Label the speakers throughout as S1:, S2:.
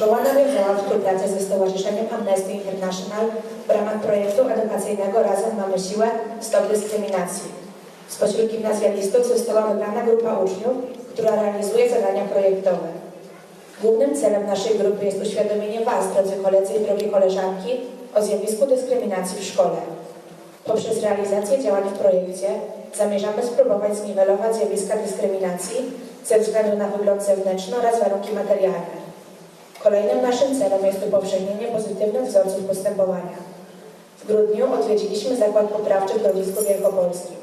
S1: Szkoła nawiązała współpracę ze Stowarzyszeniem Amnesty International w ramach projektu edukacyjnego Razem mamy siłę Stop Dyskryminacji. Spośród gimnazjalistów została wybrana grupa uczniów, która realizuje zadania projektowe. Głównym celem naszej grupy jest uświadomienie Was, drodzy koledzy i drogie koleżanki, o zjawisku dyskryminacji w szkole. Poprzez realizację działań w projekcie zamierzamy spróbować zniwelować zjawiska dyskryminacji ze względu na wygląd zewnętrzny oraz warunki materialne. Kolejnym naszym celem jest upowszechnienie pozytywnych wzorców postępowania. W grudniu odwiedziliśmy zakład poprawczy w Grodzisku Wielkopolskim.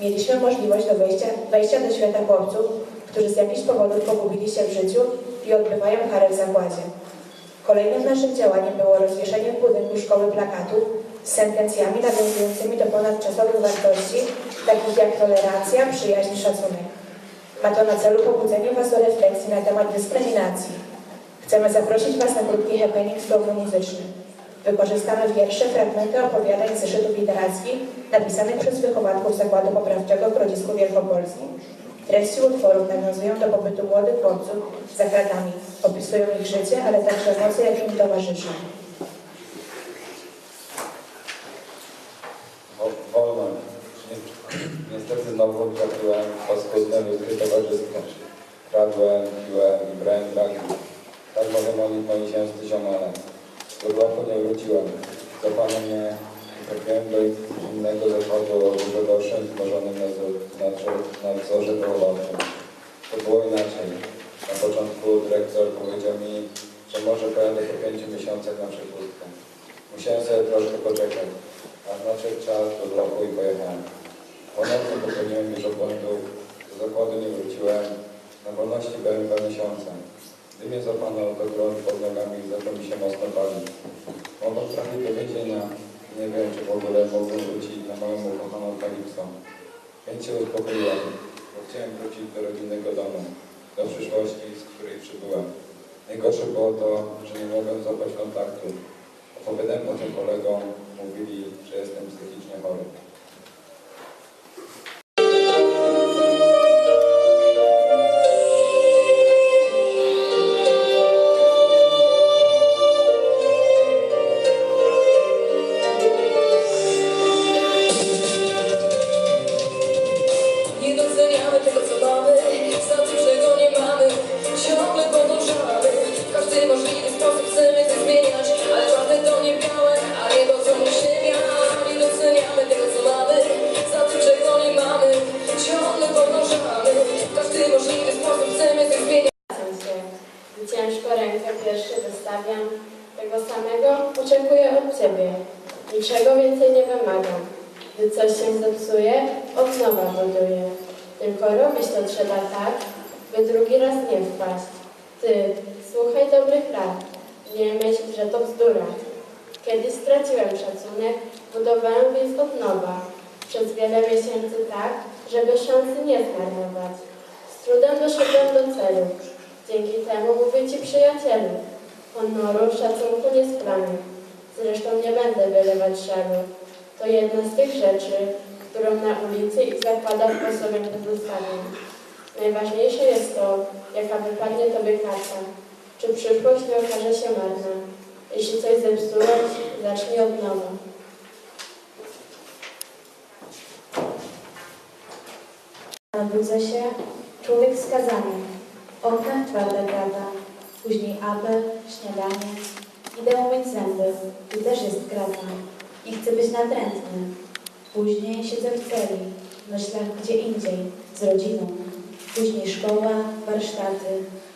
S1: Mieliśmy możliwość do wejścia, wejścia do świata chłopców, którzy z jakichś powodów pogubili się w życiu i odbywają karę w zakładzie. Kolejnym naszym działaniem było rozwieszenie w budynku szkoły plakatów z sentencjami nawiązującymi do ponadczasowych wartości, takich jak tolerancja, przyjaźń, szacunek. Ma to na celu pobudzenie Was do refleksji na temat dyskryminacji. Chcemy zaprosić Was na krótki happening słowno-muzyczny. Wykorzystamy wiersze, fragmenty opowiadań z zeszytów literackich napisanych przez wychowanków Zakładu Poprawczego w Grodzisku Wielkopolskim. Treści utworów nawiązują do pobytu młodych chłopców za kratami, opisują ich życie, ale także emocje, jakie im towarzyszą.
S2: Moi ziemscy ziomale. Do roku nie wróciłem. Zapano mnie trafiłem do innego zakładu gorszym, złożonym nadzor- nadzorze wychowawczym. To było inaczej. Na początku dyrektor powiedział mi, że może pojadę po pięciu miesiącach na przepustkę. Musiałem sobie troszkę poczekać. A nadszedł czas do bloku i pojechałem. Ponadto popełniłem dużo błędów. Do zakładu nie wróciłem. Na wolności byłem dwa miesiące. Gdy mnie złapano do grunt pod nogami, zaczął mi się mocno palić. Mogłem trafić do więzienia. Nie wiem, czy w ogóle mogłem wrócić na moją ukochaną Kalipsą. Więc się uspokoiłem, bo chciałem wrócić do rodzinnego domu, do przyszłości, z której przybyłem. Najgorsze było to, że nie mogłem złapać kontaktu. Opowiadałem o tym kolegom, mówili, że jestem psychicznie chory.
S3: Tego
S4: samego oczekuję od Ciebie. Niczego więcej nie wymagam. Gdy coś się zepsuje, od nowa buduję. Tylko robić to trzeba tak, by drugi raz nie wpaść. Ty, słuchaj dobrych rad. Nie myśl, że to bzdura. Kiedyś straciłem szacunek, budowałem więc od nowa. Przez wiele miesięcy tak, żeby szansy nie zmarnować. Z trudem doszedłem do celu. Dzięki temu mówię Ci przyjacielu. Honoru, szacunku nie splamię. Zresztą nie będę wylewać żalu. To jedna z tych rzeczy, którą na ulicy i w zakładach po sobie nie. Najważniejsze jest to, jaka wypadnie Tobie karta. Czy przyszłość nie okaże się marna. Jeśli coś zepsułeś, zacznij od nowa.
S1: Budzę się, człowiek skazany. W oknach twarda grada, później apel, śniadanie. Idę umyć zęby, tu też jest grada. I chcę być nadrętny. Później siedzę w celi, w gdzie indziej, z rodziną. Później szkoła, warsztaty,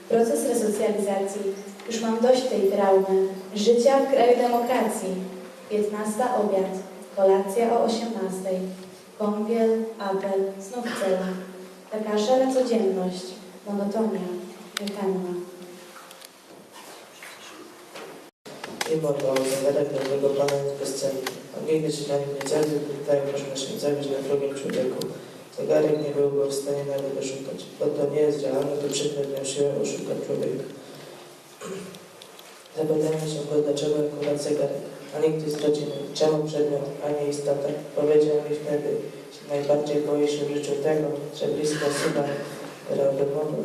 S1: proces resocjalizacji. Już mam dość tej traumy, życia w kraju demokracji. 15 obiad, kolacja o 18. Kąpiel, apel, znów cela. Taka szara codzienność, monotonia, niekanna.
S5: Mimo to zegarek nowego pana jest bezcenny. A nigdy się na nim nie gdy tak można się zjawić na drugim człowieku. Zegarek nie byłby w stanie nawet oszukać. Bo to nie jest realne, to przykrywną siłę oszukać człowieka. Zapytajmy się go, dlaczego akurat zegarek, a nigdy z rodziny. Czemu przedmiot, a nie istota? Powiedział mi wtedy, że najbardziej boi się w życiu tego, że bliska osoba, która odmową,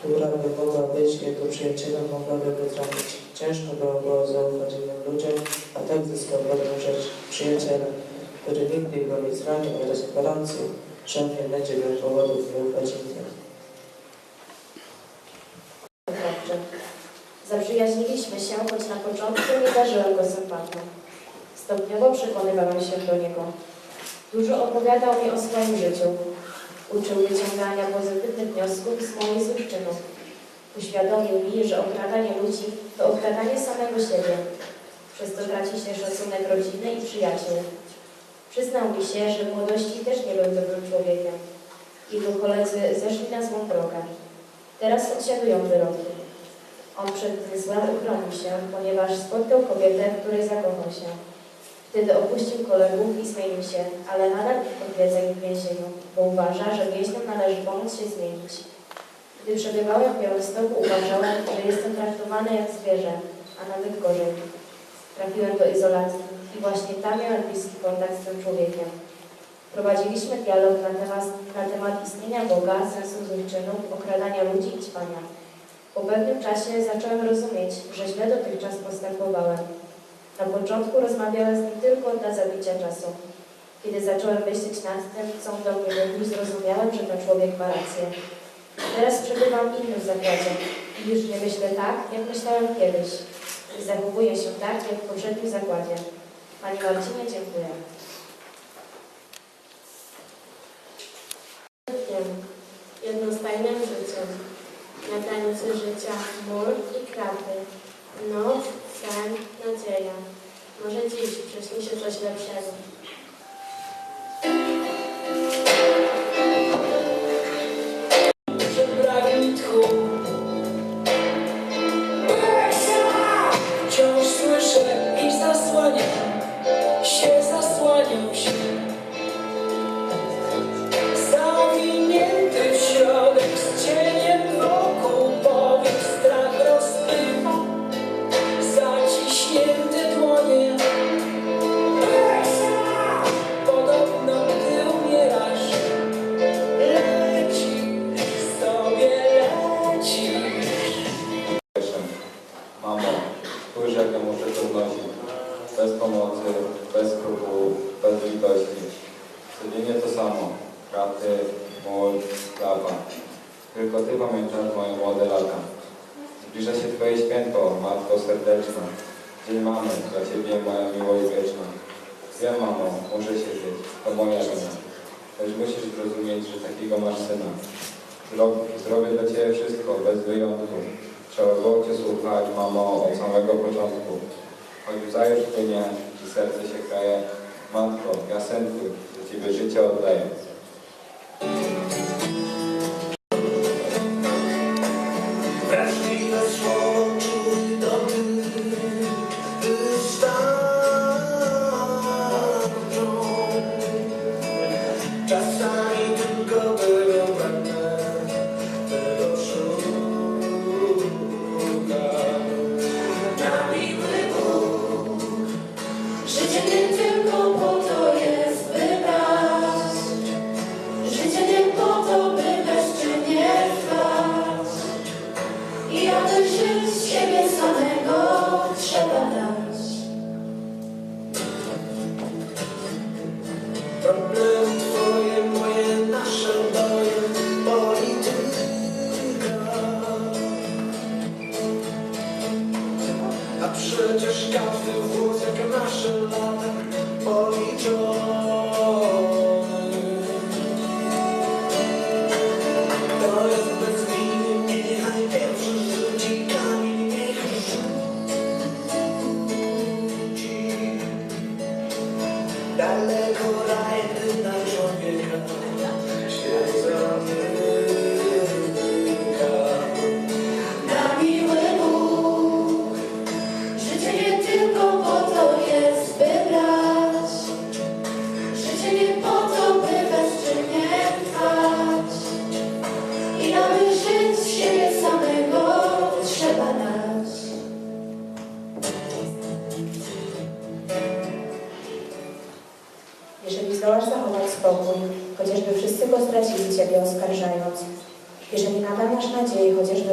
S5: która by mogła być jego przyjacielem, mogłaby go trącić. Ciężko było, było zaufać innym ludziom, a tak zyskał dobrą rzecz, przyjaciela, który nigdy go nie zranił oraz gwarancję, że nie będzie miał powodów nie ufać innym.
S6: Zaprzyjaźniliśmy się, choć na początku nie darzyłem go sympatią. Stopniowo przekonywałem się do niego. Dużo opowiadał mi o swoim życiu. Uczył wyciągania pozytywnych wniosków z moich złych czynów. Uświadomił mi, że okradanie ludzi to okradanie samego siebie. Przez to traci się szacunek rodziny i przyjaciół. Przyznał mi się, że w młodości też nie był dobrym człowiekiem. Jego koledzy zeszli na złą drogę. Teraz odsiadują wyroki. On przed tym złem uchronił się, ponieważ spotkał kobietę, w której zakochał się. Wtedy opuścił kolegów i zmienił się, ale nadal odwiedza ich w więzieniu, bo uważa, że więźniom należy pomóc się zmienić. Gdy przebywałem w Białymstoku, uważałem, że jestem traktowany jak zwierzę, a nawet gorzej. Trafiłem do izolacji i właśnie tam miałem bliski kontakt z tym człowiekiem. Prowadziliśmy dialog na temat, na temat istnienia Boga, sensu złych okradania ludzi i ćwania. Po pewnym czasie zacząłem rozumieć, że źle dotychczas postępowałem. Na początku rozmawiałem z nim tylko dla zabicia czasu. Kiedy zacząłem myśleć nad tym, co do mnie mówił, zrozumiałem, że ten człowiek ma rację. Teraz przebywam w innym zakładzie i już nie myślę tak, jak myślałem kiedyś. I zachowuję się tak, jak w poprzednim zakładzie. Pani Marcinie, dziękuję.
S4: Jednostajnym życiem. Na granicy życia mur i kraty. Noc, sen, nadzieja. Może dziś przyśni się coś lepszego.
S2: Ciebie moja miłość wieczna. Wiem, mamo, muszę się żyć. To moja wina. Lecz musisz zrozumieć, że takiego masz syna. Zro- Zrobię dla Ciebie wszystko, bez wyjątku. Trzeba było Cię słuchać, mamo, od samego początku. Choć już płynie i serce się kraje. Matko, ja synku, za Ciebie życie oddaję.
S3: Wrażliwe słowo,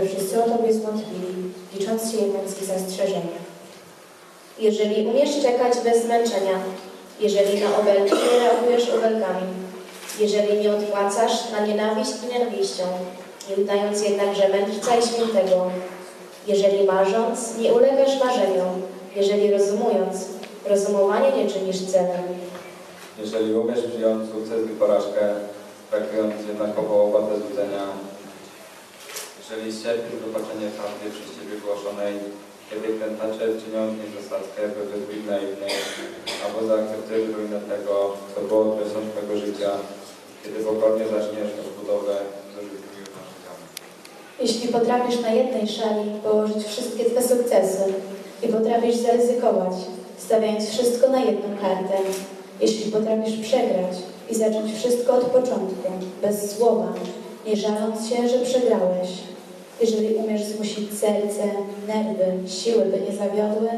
S1: wszyscy o Tobie zwątpili, licząc się jednak z zastrzeżenia.
S6: Jeżeli umiesz czekać bez zmęczenia, jeżeli na obelgi nie reagujesz obelgami, jeżeli nie odpłacasz na nienawiść nienawiścią, nie udając jednakże mędrca i świętego, jeżeli marząc nie ulegasz marzeniom, jeżeli rozumując, rozumowanie nie czynisz celem,
S2: Jeżeli umiesz przyjąć sukces i porażkę, traktując jednakowo jeżeli ścierpisz wybaczenie prawdy przez Ciebie głoszonej, kiedy krętacze czynią z niej zasadzkę, by wyzbyć naiwnej, albo zaakceptujesz ruinę tego, co było okresą Twojego życia, kiedy pokornie zaczniesz odbudowę z żywymi narzędziami.
S1: Jeśli potrafisz na jednej szali położyć wszystkie Twe sukcesy i potrafisz zaryzykować, stawiając wszystko na jedną kartę, jeśli potrafisz przegrać i zacząć wszystko od początku, bez słowa, nie żaląc się, że przegrałeś, jeżeli umiesz zmusić serce, nerwy, siły, by nie zawiodły,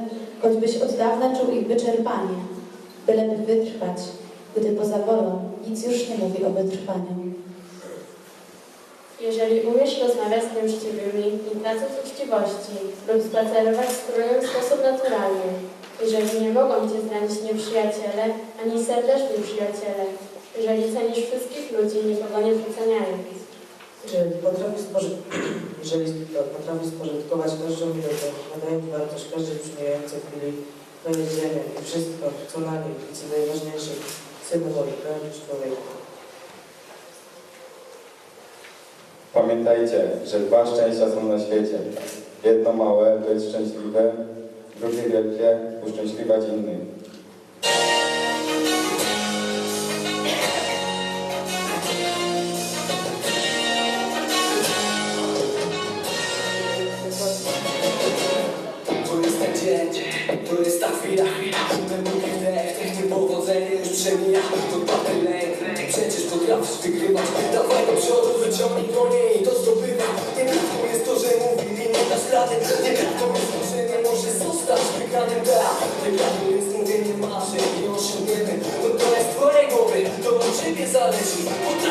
S1: choćbyś od dawna czuł ich wyczerpanie, byleby wytrwać, gdy poza wolą nic już nie mówi o wytrwaniu.
S4: Jeżeli umiesz rozmawiać z nieuczciwymi i tracąc uczciwości lub spacerować z królem w sposób naturalny, jeżeli nie mogą Cię zranić nieprzyjaciele ani serdeczni przyjaciele, jeżeli cenisz wszystkich ludzi, nikogo nie przeceniając.
S5: Jeżeli potrafi, spoży... Jeżeli potrafi spożytkować każdą minutę, nadając wartość każdej przemijającej chwili, to jest ziemia i wszystko, co na niej i co najważniejsze, Boży, pełni człowieka.
S2: Pamiętajcie, że dwa szczęścia są na świecie. Jedno małe, być szczęśliwe, drugie wielkie, uszczęśliwać innych.
S7: Chwila Ten długi wdech, ten powodzenie już przemija To tamten lęk, przecież potrafisz wygrywać Dawaj do przodu, wyciągnij do niej. To zdobywa. Nieprawdą jest to, że mówili nie dasz rady. Nieprawdą jest to, że nie możesz zostać wygranym. Da Nieprawdą jest mówienie marzeń i osiągniemy. No to jest twoje głowy, to od ciebie zależy. Potrafisz